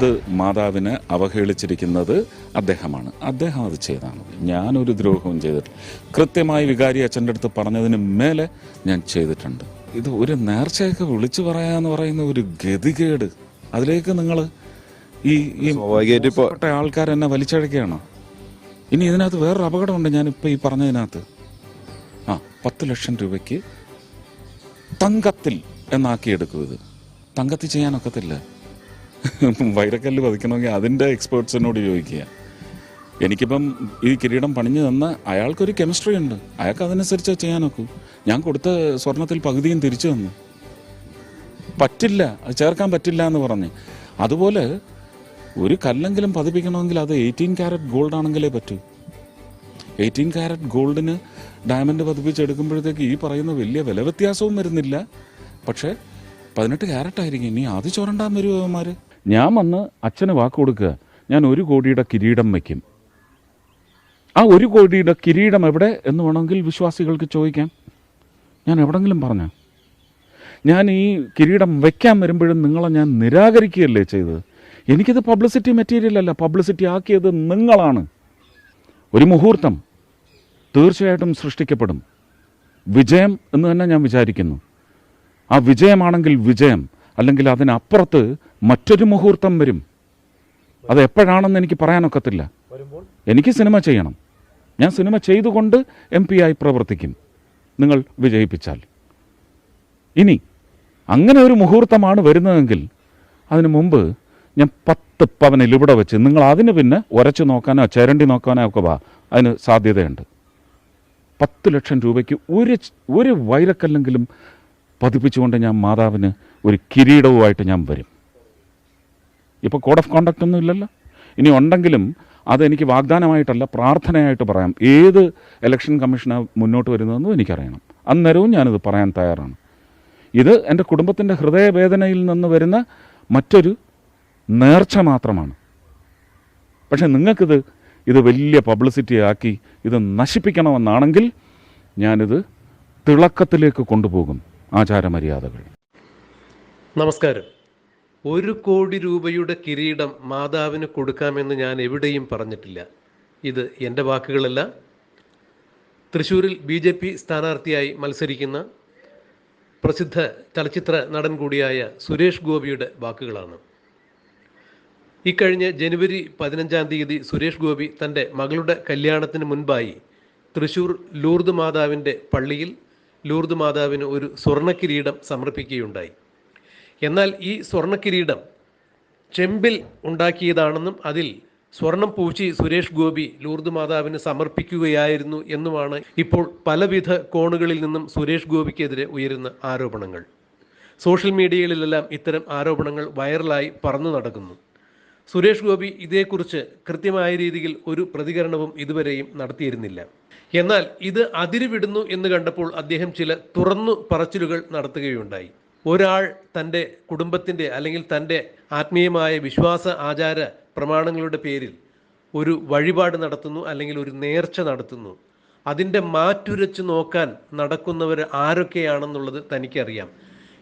ഇത് മാതാവിനെ അവഹേളിച്ചിരിക്കുന്നത് അദ്ദേഹമാണ്. അദ്ദേഹം അത് ചെയ്താണ്. ഞാനൊരു ദ്രോഹവും ചെയ്തിട്ടില്ല. കൃത്യമായി വികാരി അച്ഛന്റെ അടുത്ത് പറഞ്ഞതിന് മേലെ ഞാൻ ചെയ്തിട്ടുണ്ട്. ഇത് ഒരു നേർച്ചയൊക്കെ വിളിച്ചു പറയാന്ന് പറയുന്ന ഒരു ഗതികേട്. അതിലേക്ക് നിങ്ങൾ ഈ ഈ ആൾക്കാർ എന്നെ വലിച്ചഴക്കുകയാണോ? ഇനി ഇതിനകത്ത് വേറൊരു അപകടമുണ്ട് ഞാനിപ്പോൾ ഈ പറഞ്ഞതിനകത്ത്. ആ പത്ത് ലക്ഷം രൂപയ്ക്ക് തങ്കത്തിൽ എന്നാക്കിയെടുക്കും ഇത്. തങ്കത്തിൽ ചെയ്യാനൊക്കത്തില്ല. വൈരക്കല്ല് പതിക്കണമെങ്കിൽ അതിന്റെ എക്സ്പേർട്സിനോട് ചോദിക്കുക. എനിക്കിപ്പം ഈ കിരീടം പണിഞ്ഞു തന്ന അയാൾക്കൊരു കെമിസ്ട്രി ഉണ്ട്. അയാൾക്ക് അതനുസരിച്ച് ചെയ്യാൻ നോക്കൂ ഞാൻ കൊടുത്ത സ്വർണത്തിൽ പകുതിയും തിരിച്ചു തന്നു. പറ്റില്ല. അത് ചേർക്കാൻ പറ്റില്ല എന്ന് പറഞ്ഞ്. അതുപോലെ ഒരു കല്ലെങ്കിലും പതിപ്പിക്കണമെങ്കിൽ അത് എയ്റ്റീൻ ക്യാരറ്റ് ഗോൾഡ് ആണെങ്കിലേ പറ്റൂ. എയ്റ്റീൻ ക്യാരറ്റ് ഗോൾഡിന് ഡയമണ്ട് പതിപ്പിച്ചെടുക്കുമ്പോഴത്തേക്ക് ഈ പറയുന്ന വലിയ വില വ്യത്യാസവും വരുന്നില്ല. പക്ഷേ പതിനെട്ട് ക്യാരറ്റ് ആയിരിക്കും. ഇനി അത് ചുരണ്ടാൻ വരുമോ അവന്മാർ ഞാൻ വന്ന് അച്ഛന് വാക്ക് കൊടുക്കുക. ഞാൻ ഒരു കോടിയുടെ കിരീടം വയ്ക്കും. ആ ഒരു കോടിയുടെ കിരീടം എവിടെ എന്ന് വേണമെങ്കിൽ വിശ്വാസികൾക്ക് ചോദിക്കാം. ഞാൻ എവിടെങ്കിലും പറഞ്ഞ. ഞാൻ ഈ കിരീടം വയ്ക്കാൻ വരുമ്പോഴും നിങ്ങളെ ഞാൻ നിരാകരിക്കുകയല്ലേ ചെയ്തത്? എനിക്കിത് പബ്ലിസിറ്റി മെറ്റീരിയൽ അല്ല. പബ്ലിസിറ്റി ആക്കിയത് നിങ്ങളാണ്. ഒരു മുഹൂർത്തം തീർച്ചയായിട്ടും സൃഷ്ടിക്കപ്പെടും. വിജയം എന്ന് തന്നെ ഞാൻ വിചാരിക്കുന്നു. ആ വിജയമാണെങ്കിൽ വിജയം അല്ലെങ്കിൽ അതിനപ്പുറത്ത് മറ്റൊരു മുഹൂർത്തം വരും. അത് എപ്പോഴാണെന്ന് എനിക്ക് പറയാനൊക്കത്തില്ല. എനിക്ക് സിനിമ ചെയ്യണം. ഞാൻ സിനിമ ചെയ്തുകൊണ്ട് എം പി ആയി പ്രവർത്തിക്കും. നിങ്ങൾ വിജയിപ്പിച്ചാൽ. ഇനി അങ്ങനെ ഒരു മുഹൂർത്തമാണ് വരുന്നതെങ്കിൽ അതിനു മുമ്പ് ഞാൻ പത്ത് പവനിൽ ഇവിടെ വെച്ച് നിങ്ങൾ അതിന് പിന്നെ ഉരച്ചു നോക്കാനോ ചേരണ്ടി നോക്കാനോ ഒക്കെ വാ. അതിന് സാധ്യതയുണ്ട്. പത്ത് ലക്ഷം രൂപയ്ക്ക് ഒരു ഒരു വൈരക്കല്ലെങ്കിലും പതിപ്പിച്ചുകൊണ്ട് ഞാൻ മാതാവിന് ഒരു കിരീടവുമായിട്ട് ഞാൻ വരും. ഇപ്പോൾ കോഡ് ഓഫ് കോണ്ടക്റ്റ് ഒന്നും ഇല്ലല്ലോ. ഇനി ഉണ്ടെങ്കിലും അതെനിക്ക് വാഗ്ദാനമായിട്ടല്ല പ്രാർത്ഥനയായിട്ട് പറയാം. ഏത് ഇലക്ഷൻ കമ്മീഷന് മുന്നോട്ട് വരുന്നതെന്നും എനിക്കറിയണം. അന്നേരവും ഞാനിത് പറയാൻ തയ്യാറാണ്. ഇത് എന്റെ കുടുംബത്തിന്റെ ഹൃദയവേദനയിൽ നിന്ന് വരുന്ന മറ്റൊരു നേർച്ച മാത്രമാണ്. പക്ഷേ നിങ്ങൾക്കിത് ഇത് വലിയ പബ്ലിസിറ്റി ആക്കി ഇത് നശിപ്പിക്കണമെന്നാണെങ്കിൽ ഞാനിത് തിളക്കത്തിലേക്ക് കൊണ്ടുപോകും. ആചാരമര്യാദകൾ. നമസ്കാരം. ഒരു കോടി രൂപയുടെ കിരീടം മാതാവിന് കൊടുക്കാമെന്ന് ഞാൻ എവിടെയും പറഞ്ഞിട്ടില്ല. ഇത് എന്റെ വാക്കുകളല്ല. തൃശ്ശൂരിൽ ബി ജെ പി സ്ഥാനാർത്ഥിയായി മത്സരിക്കുന്ന പ്രസിദ്ധ ചലച്ചിത്ര നടൻ കൂടിയായ സുരേഷ് ഗോപിയുടെ വാക്കുകളാണ്. ഇക്കഴിഞ്ഞ ജനുവരി പതിനഞ്ചാം തീയതി സുരേഷ് ഗോപി തന്റെ മകളുടെ കല്യാണത്തിന് മുൻപായി തൃശൂർ ലൂർദ് മാതാവിന്റെ പള്ളിയിൽ ലൂർദ് മാതാവിന് ഒരു സ്വർണ കിരീടം സമർപ്പിക്കുകയുണ്ടായി. എന്നാൽ ഈ സ്വർണക്കിരീടം ചെമ്പിൽ ഉണ്ടാക്കിയതാണെന്നും അതിൽ സ്വർണം പൂശി സുരേഷ് ഗോപി ലൂർദ് മാതാവിന് സമർപ്പിക്കുകയായിരുന്നു എന്നുമാണ് ഇപ്പോൾ പലവിധ കോണുകളിൽ നിന്നും സുരേഷ് ഗോപിക്കെതിരെ ഉയരുന്ന ആരോപണങ്ങൾ. സോഷ്യൽ മീഡിയകളിലെല്ലാം ഇത്തരം ആരോപണങ്ങൾ വൈറലായി പറന്നു നടക്കുന്നു. സുരേഷ് ഗോപി ഇതേക്കുറിച്ച് കൃത്യമായ രീതിയിൽ ഒരു പ്രതികരണവും ഇതുവരെയും നടത്തിയിരുന്നില്ല. എന്നാൽ ഇത് അതിരുവിടുന്നു എന്ന് കണ്ടപ്പോൾ അദ്ദേഹം ചില തുറന്നു പറച്ചിലുകൾ നടത്തുകയുണ്ടായി. ഒരാൾ തന്റെ കുടുംബത്തിന്റെ അല്ലെങ്കിൽ തന്റെ ആത്മീയമായ വിശ്വാസ ആചാര പ്രമാണങ്ങളുടെ പേരിൽ ഒരു വഴിപാട് നടത്തുന്നു അല്ലെങ്കിൽ ഒരു നേർച്ച നടത്തുന്നു. അതിന്റെ മാറ്റുരച്ച് നോക്കാൻ നടക്കുന്നവർ ആരൊക്കെയാണെന്നുള്ളത് തനിക്കറിയാം.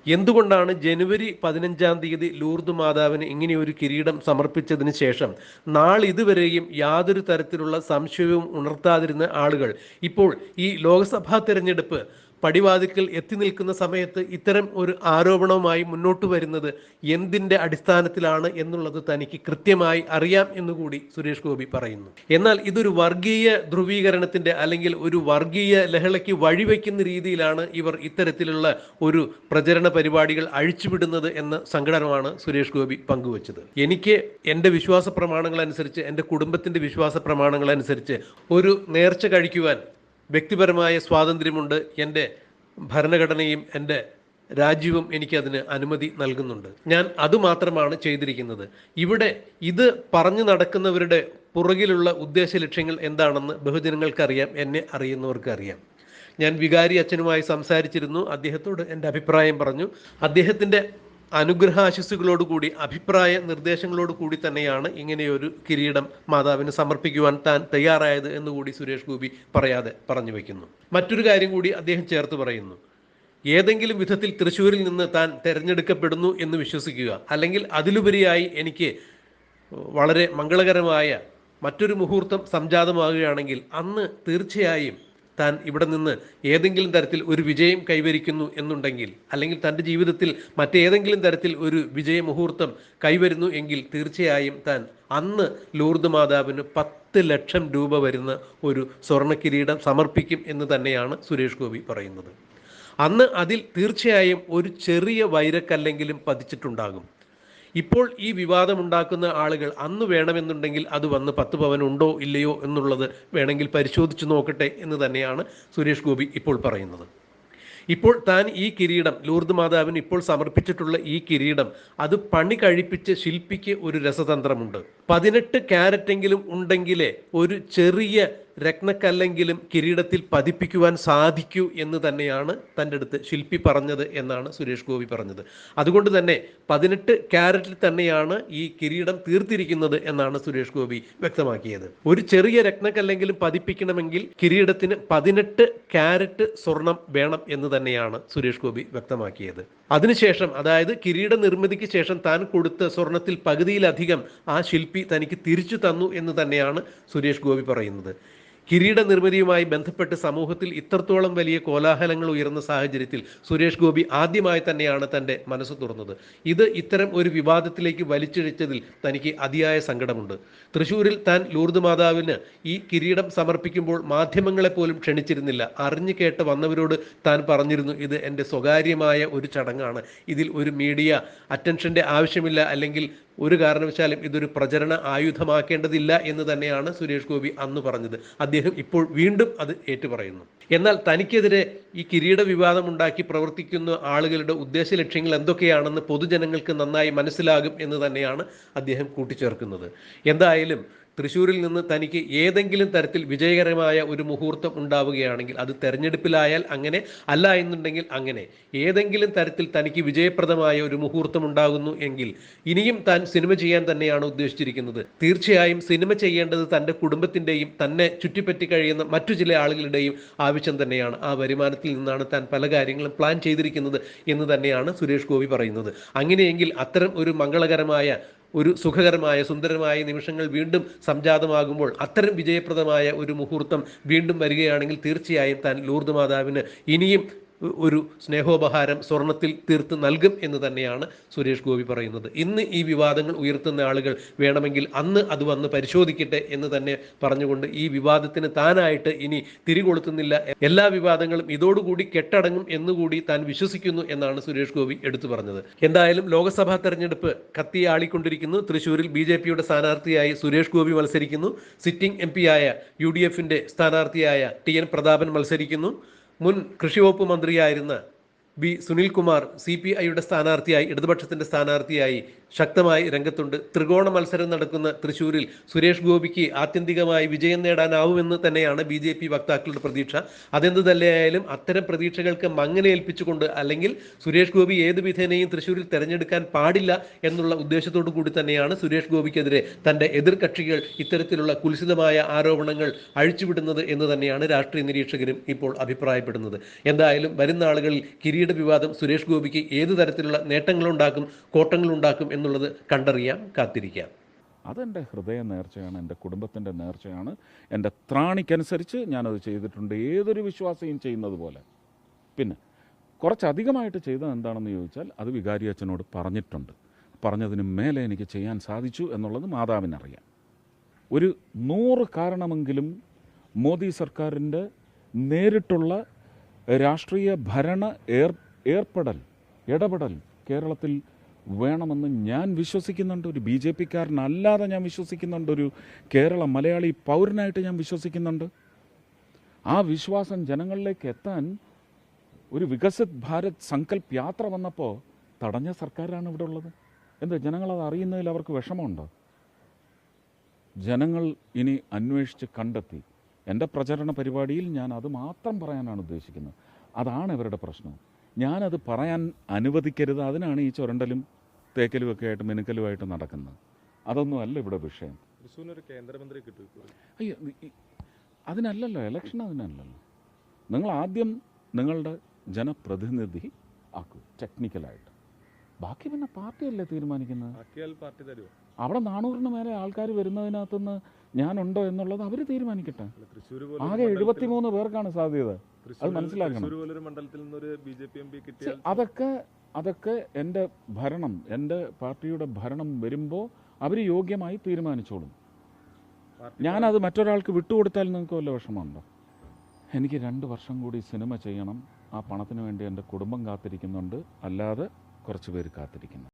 എന്തുകൊണ്ടാണ് ജനുവരി പതിനഞ്ചാം തീയതി ലൂർദ് മാതാവിന് ഇങ്ങനെ ഒരു കിരീടം സമർപ്പിച്ചതിന് ശേഷം നാളിതുവരെയും യാതൊരു തരത്തിലുള്ള സംശയവും ഉണർത്താതിരുന്ന ആളുകൾ? ഇപ്പോൾ ഈ ലോക്സഭാ തെരഞ്ഞെടുപ്പ് പടിവാതിക്കൽ എത്തി നിൽക്കുന്ന സമയത്ത് ഇത്തരം ഒരു ആരോപണവുമായി മുന്നോട്ട് വരുന്നത് എന്തിന്റെ അടിസ്ഥാനത്തിലാണ് എന്നുള്ളത് തനിക്ക് കൃത്യമായി അറിയാം എന്നുകൂടി സുരേഷ് ഗോപി പറയുന്നു. എന്നാൽ ഇതൊരു വർഗീയ ധ്രുവീകരണത്തിന്റെ അല്ലെങ്കിൽ ഒരു വർഗീയ ലഹളയ്ക്ക് വഴിവെക്കുന്ന രീതിയിലാണ് ഇവർ ഇത്തരത്തിലുള്ള ഒരു പ്രചരണ പരിപാടികൾ അഴിച്ചുവിടുന്നത് എന്ന സങ്കടനമാണ് സുരേഷ് ഗോപി പങ്കുവച്ചത്. എനിക്ക് എന്റെ വിശ്വാസ പ്രമാണങ്ങൾ അനുസരിച്ച് എന്റെ കുടുംബത്തിന്റെ വിശ്വാസ പ്രമാണങ്ങൾ അനുസരിച്ച് ഒരു നേർച്ച കഴിക്കുവാൻ വ്യക്തിപരമായ സ്വാതന്ത്ര്യമുണ്ട്. എന്റെ ഭരണഘടനയും എന്റെ രാജ്യവും എനിക്കതിന് അനുമതി നൽകുന്നുണ്ട്. ഞാൻ അതുമാത്രമാണ് ചെയ്തിരിക്കുന്നത്. ഇവിടെ ഇത് പറഞ്ഞു നടക്കുന്നവരുടെ പുറകിലുള്ള ഉദ്ദേശ ലക്ഷ്യങ്ങൾ എന്താണെന്ന് ബഹുജനങ്ങൾക്കറിയാം എന്നെ അറിയാം ഞാൻ വികാരി അച്ഛനുമായി സംസാരിച്ചിരുന്നു. അദ്ദേഹത്തോട് എന്റെ അഭിപ്രായം പറഞ്ഞു. അദ്ദേഹത്തിന്റെ അനുഗ്രഹാശിസ്സുകളോടുകൂടി അഭിപ്രായ നിർദ്ദേശങ്ങളോട് കൂടി തന്നെയാണ് ഇങ്ങനെയൊരു കിരീടം മാതാവിന് സമർപ്പിക്കുവാൻ താൻ തയ്യാറായത് എന്നുകൂടി സുരേഷ് ഗോപി പറയാതെ പറഞ്ഞു വയ്ക്കുന്നു മറ്റൊരു കാര്യം കൂടി അദ്ദേഹം ചേർത്ത് പറയുന്നു. ഏതെങ്കിലും വിധത്തിൽ തൃശ്ശൂരിൽ നിന്ന് താൻ തിരഞ്ഞെടുക്കപ്പെടുന്നു എന്ന് വിശ്വസിക്കുക അല്ലെങ്കിൽ അതിലുപരിയായി എനിക്ക് വളരെ മംഗളകരമായ മറ്റൊരു മുഹൂർത്തം സംജാതമാകുകയാണെങ്കിൽ അന്ന് തീർച്ചയായും താൻ ഇവിടെ നിന്ന് ഏതെങ്കിലും തരത്തിൽ ഒരു വിജയം കൈവരിക്കുന്നു എന്നുണ്ടെങ്കിൽ അല്ലെങ്കിൽ തന്റെ ജീവിതത്തിൽ മറ്റേതെങ്കിലും തരത്തിൽ ഒരു വിജയ മുഹൂർത്തം കൈവരുന്നു എങ്കിൽ തീർച്ചയായും താൻ അന്ന് ലൂർദ് മാതാവിന് പത്ത് ലക്ഷം രൂപ വരുന്ന ഒരു സ്വർണ കിരീടം സമർപ്പിക്കും എന്ന് തന്നെയാണ് സുരേഷ് ഗോപി പറയുന്നത്. അന്ന് അതിൽ തീർച്ചയായും ഒരു ചെറിയ വൈരക്കല്ലെങ്കിലും പതിച്ചിട്ടുണ്ടാകും. ഇപ്പോൾ ഈ വിവാദമുണ്ടാക്കുന്ന ആളുകൾ അന്ന് വേണമെന്നുണ്ടെങ്കിൽ അത് വന്ന് പത്ത് പവൻ ഉണ്ടോ ഇല്ലയോ എന്നുള്ളത് വേണമെങ്കിൽ പരിശോധിച്ചു നോക്കട്ടെ എന്ന് തന്നെയാണ് സുരേഷ് ഗോപി ഇപ്പോൾ പറയുന്നത്. ഇപ്പോൾ താൻ ഈ കിരീടം ലൂർദ് മാതാവിന് ഇപ്പോൾ സമർപ്പിച്ചിട്ടുള്ള ഈ കിരീടം അത് പണി കഴിപ്പിച്ച് ശില്പിക്ക് ഒരു രസതന്ത്രമുണ്ട്. പതിനെട്ട് ക്യാരറ്റെങ്കിലും ഉണ്ടെങ്കിലേ ഒരു ചെറിയ രത്നക്കല്ലെങ്കിലും കിരീടത്തിൽ പതിപ്പിക്കുവാൻ സാധിക്കൂ എന്ന് തന്നെയാണ് തന്റെ അടുത്ത് ശില്പി പറഞ്ഞത് എന്നാണ് സുരേഷ് ഗോപി പറഞ്ഞത്. അതുകൊണ്ട് തന്നെ പതിനെട്ട് ക്യാരറ്റിൽ തന്നെയാണ് ഈ കിരീടം തീർത്തിരിക്കുന്നത് എന്നാണ് സുരേഷ് ഗോപി വ്യക്തമാക്കിയത്. ഒരു ചെറിയ രത്നക്കല്ലെങ്കിലും പതിപ്പിക്കണമെങ്കിൽ കിരീടത്തിന് പതിനെട്ട് ക്യാരറ്റ് സ്വർണം വേണം എന്ന് തന്നെയാണ് സുരേഷ് ഗോപി വ്യക്തമാക്കിയത്. അതിനുശേഷം അതായത് കിരീട നിർമ്മിതിക്ക് ശേഷം താൻ കൊടുത്ത സ്വർണത്തിൽ പകുതിയിലധികം ആ ശില്പി തനിക്ക് തിരിച്ചു തന്നു എന്ന് തന്നെയാണ് സുരേഷ് ഗോപി പറയുന്നത്. കിരീട നിർമ്മിതിയുമായി ബന്ധപ്പെട്ട് സമൂഹത്തിൽ ഇത്രത്തോളം വലിയ കോലാഹലങ്ങൾ ഉയർന്ന സാഹചര്യത്തിൽ സുരേഷ് ഗോപി ആദ്യമായി തന്നെയാണ് തന്റെ മനസ്സ് തുറന്നത്. ഇത് ഇത്തരം ഒരു വിവാദത്തിലേക്ക് വലിച്ചിഴച്ചതിൽ തനിക്ക് അതിയായ സങ്കടമുണ്ട്. തൃശൂരിൽ താൻ ലൂർദ് മാതാവിന് ഈ കിരീടം സമർപ്പിക്കുമ്പോൾ മാധ്യമങ്ങളെ പോലും ക്ഷണിച്ചിരുന്നില്ല. അറിഞ്ഞു കേട്ട് വന്നവരോട് താൻ പറഞ്ഞിരുന്നു ഇത് എന്റെ സ്വകാര്യമായ ഒരു ചടങ്ങാണ്. ഇതിൽ ഒരു മീഡിയ അറ്റൻഷന്റെ ആവശ്യമില്ല അല്ലെങ്കിൽ ഒരു കാരണവശാലും ഇതൊരു പ്രചരണ ആയുധമാക്കേണ്ടതില്ല എന്ന് തന്നെയാണ് സുരേഷ് ഗോപി അന്ന് പറഞ്ഞത്. അദ്ദേഹം ഇപ്പോൾ വീണ്ടും അത് ഏറ്റുപറയുന്നു. എന്നാൽ തനിക്കെതിരെ ഈ കിരീട വിവാദം ഉണ്ടാക്കി പ്രവർത്തിക്കുന്ന ആളുകളുടെ ഉദ്ദേശ ലക്ഷ്യങ്ങൾ എന്തൊക്കെയാണെന്ന് പൊതുജനങ്ങൾക്ക് നന്നായി മനസ്സിലാകും എന്ന് തന്നെയാണ് അദ്ദേഹം കൂട്ടിച്ചേർക്കുന്നത്. എന്തായാലും തൃശ്ശൂരിൽ നിന്ന് തനിക്ക് ഏതെങ്കിലും തരത്തിൽ വിജയകരമായ ഒരു മുഹൂർത്തം ഉണ്ടാവുകയാണെങ്കിൽ അത് തെരഞ്ഞെടുപ്പിലായാൽ അങ്ങനെ അല്ല എന്നുണ്ടെങ്കിൽ അങ്ങനെ. ഏതെങ്കിലും തരത്തിൽ തനിക്ക് വിജയപ്രദമായ ഒരു മുഹൂർത്തം ഉണ്ടാകുന്നു എങ്കിൽ ഇനിയും താൻ സിനിമ ചെയ്യാൻ തന്നെയാണ് ഉദ്ദേശിച്ചിരിക്കുന്നത്. തീർച്ചയായും സിനിമ ചെയ്യേണ്ടത് തന്റെ കുടുംബത്തിന്റെയും തന്നെ ചുറ്റിപ്പറ്റി കഴിയുന്ന മറ്റു ചില ആളുകളുടെയും ആവശ്യം തന്നെയാണ്. ആ വരുമാനത്തിൽ നിന്നാണ് താൻ പല കാര്യങ്ങളും പ്ലാൻ ചെയ്തിരിക്കുന്നത് എന്ന് തന്നെയാണ് സുരേഷ് ഗോപി പറയുന്നത്. അങ്ങനെയെങ്കിൽ അത്തരം ഒരു മംഗളകരമായ ഒരു സുഖകരമായ സുന്ദരമായ നിമിഷങ്ങൾ വീണ്ടും സംജാതമാകുമ്പോൾ അത്തരം വിജയപ്രദമായ ഒരു മുഹൂർത്തം വീണ്ടും വരികയാണെങ്കിൽ തീർച്ചയായും താൻ ലൂർദ് മാതാവിന് ഇനിയും ഒരു സ്നേഹോപഹാരം സ്വർണത്തിൽ തീർത്ത് നൽകും എന്ന് തന്നെയാണ് സുരേഷ് ഗോപി പറയുന്നത്. ഇന്ന് ഈ വിവാദങ്ങൾ ഉയർത്തുന്ന ആളുകൾ വേണമെങ്കിൽ അന്ന് അത് വന്ന് പരിശോധിക്കട്ടെ എന്ന് തന്നെ പറഞ്ഞുകൊണ്ട് ഈ വിവാദത്തിന് താനായിട്ട് ഇനി തിരികൊളുത്തുന്നില്ല. എല്ലാ വിവാദങ്ങളും ഇതോടുകൂടി കെട്ടടങ്ങും എന്നുകൂടി താൻ വിശ്വസിക്കുന്നു എന്നാണ് സുരേഷ് ഗോപി എടുത്തു പറഞ്ഞത്. എന്തായാലും ലോക്സഭാ തെരഞ്ഞെടുപ്പ് കത്തിയാളിക്കൊണ്ടിരിക്കുന്നു തൃശൂരിൽ ബി ജെ പിയുടെ സ്ഥാനാർത്ഥിയായി സുരേഷ് ഗോപി മത്സരിക്കുന്നു. സിറ്റിംഗ് എം ആയ യു ഡി എഫിന്റെ സ്ഥാനാർത്ഥിയായ ടി എൻ പ്രതാപൻ മത്സരിക്കുന്നു. മുൻ കൃഷി വകുപ്പ് മന്ത്രിയായിരുന്ന ബി സുനിൽകുമാർ സി പി ഐയുടെ സ്ഥാനാർത്ഥിയായി ഇടതുപക്ഷത്തിന്റെ സ്ഥാനാർത്ഥിയായി ശക്തമായി രംഗത്തുണ്ട്. ത്രികോണ മത്സരം നടക്കുന്ന തൃശൂരിൽ സുരേഷ് ഗോപിക്ക് ആത്യന്തികമായി വിജയം നേടാനാവുമെന്ന് തന്നെയാണ് ബി ജെ പി വക്താക്കളുടെ പ്രതീക്ഷ. അതെന്ത് തന്നെയായാലും അത്തരം പ്രതീക്ഷകൾക്ക് മങ്ങനെ ഏൽപ്പിച്ചുകൊണ്ട് അല്ലെങ്കിൽ സുരേഷ് ഗോപി ഏത് വിധേനയും തൃശൂരിൽ തെരഞ്ഞെടുക്കാൻ പാടില്ല എന്നുള്ള ഉദ്ദേശത്തോടു കൂടി തന്നെയാണ് സുരേഷ് ഗോപിക്കെതിരെ തന്റെ എതിർകക്ഷികൾ ഇത്തരത്തിലുള്ള കുൽസിതമായ ആരോപണങ്ങൾ അഴിച്ചുവിടുന്നത് എന്ന് തന്നെയാണ് രാഷ്ട്രീയ നിരീക്ഷകരും ഇപ്പോൾ അഭിപ്രായപ്പെടുന്നത്. എന്തായാലും വരുന്ന ആളുകളിൽ കിരീട വിവാദം സുരേഷ് ഗോപിക്ക് ഏത് തരത്തിലുള്ള നേട്ടങ്ങളുണ്ടാക്കും കോട്ടങ്ങളുണ്ടാക്കും എന്നുള്ളത് കണ്ടറിയാം കാത്തിരിക്കാം. അതെന്റെ ഹൃദയ നേർച്ചയാണ് എന്റെ കുടുംബത്തിന്റെ നേർച്ചയാണ്. എന്റെ ത്രാണിക്കനുസരിച്ച് ഞാനത് ചെയ്തിട്ടുണ്ട് ഏതൊരു വിശ്വാസിയും ചെയ്യുന്നത് പോലെ. പിന്നെ കുറച്ചധികമായിട്ട് ചെയ്തത് എന്താണെന്ന് ചോദിച്ചാൽ അത് വികാരി അച്ഛനോട് പറഞ്ഞിട്ടുണ്ട്. പറഞ്ഞതിന് മേലെ എനിക്ക് ചെയ്യാൻ സാധിച്ചു എന്നുള്ളത് മാതാവിനറിയാം. ഒരു നൂറ് കാരണമെങ്കിലും മോദി സർക്കാരിന്റെ നേരിട്ടുള്ള രാഷ്ട്രീയ ഭരണ ഏർ ഏർപ്പെടൽ ഇടപെടൽ കേരളത്തിൽ വേണമെന്ന് ഞാൻ വിശ്വസിക്കുന്നുണ്ട്. ഒരു ബി ജെ പിക്കാരനല്ലാതെ ഞാൻ വിശ്വസിക്കുന്നുണ്ട്. ഒരു കേരള മലയാളി പൗരനായിട്ട് ഞാൻ വിശ്വസിക്കുന്നുണ്ട്. ആ വിശ്വാസം ജനങ്ങളിലേക്ക് എത്താൻ ഒരു വികസിത് ഭാരത് സങ്കല്പ് യാത്ര വന്നപ്പോൾ തടഞ്ഞ സർക്കാരാണ് ഇവിടെ ഉള്ളത്. എന്താ ജനങ്ങളത് അറിയുന്നതിൽ അവർക്ക് വിഷമമുണ്ടോ? ജനങ്ങൾ ഇനി അന്വേഷിച്ച് കണ്ടെത്തി. എന്റെ പ്രചരണ പരിപാടിയിൽ ഞാൻ അത് മാത്രം പറയാനാണ് ഉദ്ദേശിക്കുന്നത്. അതാണ് ഇവരുടെ പ്രശ്നം. ഞാനത് പറയാൻ അനുവദിക്കരുത്. അതിനാണ് ഈ ചുരണ്ടലും തേക്കലും ഒക്കെ ആയിട്ട് മിനുക്കലുമായിട്ട് നടക്കുന്നത്. അതൊന്നും അല്ല ഇവിടെ വിഷയം. തൃശ്ശൂരിനൊരു കേന്ദ്രമന്ത്രി കിട്ടും അയ്യോ അതിനല്ലല്ലോ ഇലക്ഷൻ അതിനല്ലല്ലോ. നിങ്ങൾ ആദ്യം നിങ്ങളുടെ ജനപ്രതിനിധി ആക്കൂ ടെക്നിക്കലായിട്ട് ബാക്കി പിന്നെ പാർട്ടിയല്ലേ തീരുമാനിക്കുന്നത്? അവിടെ നാനൂറിന് മേലെ ആൾക്കാർ വരുന്നതിനകത്തുനിന്ന് ഞാനുണ്ടോ എന്നുള്ളത് അവർ തീരുമാനിക്കട്ടെ. ആകെ എഴുപത്തിമൂന്ന് പേർക്കാണ് സാധ്യത. അത് മനസ്സിലാക്കണം. അതൊക്കെ അതൊക്കെ എന്റെ ഭരണം എന്റെ പാർട്ടിയുടെ ഭരണം വരുമ്പോൾ അവർ യോഗ്യമായി തീരുമാനിച്ചോളും. ഞാനത് മറ്റൊരാൾക്ക് വിട്ടുകൊടുത്താൽ നിങ്ങൾക്ക് വല്ല വിഷമമുണ്ടോ? എനിക്ക് രണ്ട് വർഷം കൂടി സിനിമ ചെയ്യണം. ആ പണത്തിന് വേണ്ടി എന്റെ കുടുംബം കാത്തിരിക്കുന്നുണ്ട്. അല്ലാതെ കുറച്ച് പേര് കാത്തിരിക്കുന്നു.